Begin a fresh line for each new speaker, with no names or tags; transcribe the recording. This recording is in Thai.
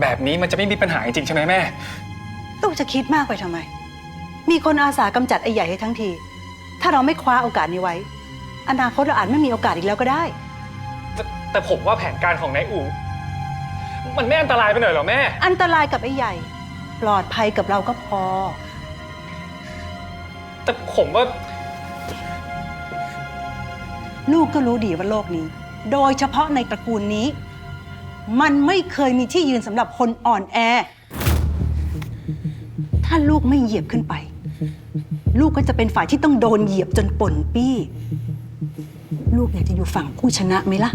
แบบนี้มันจะไม่มีปัญหาจริงๆใช่ไหมแม่
ลูกจะคิดมากไปทำไม มีคนอาสากำจัดไอ้ใหญ่ให้ทั้งที ถ้าเราไม่คว้าโอกาสนี้ไว้ อนาคตเราอาจไม่มีโอกาสอีกแล้วก็ได้
แต่แต่ผมว่าแผนการของนายอู มันไม่อันตรายไปหน่อยเหรอแม่
อันตรายกับไอ้ใหญ่ ปลอดภัยกับเราก็พอ
แต่ผมว่า
ลูกก็รู้ดีว่าโลกนี้ โดยเฉพาะในตระกูลนี้ มันไม่เคยมีที่ยืนสำหรับคนอ่อนแอ ถ้าลูกไม่เหยียบขึ้นไป ลูกก็จะเป็นฝ่ายที่ต้องโดนเหยียบจนป่นปี้ ลูกอยากจะอยู่ฝั่งผู้ชนะไหมล่ะ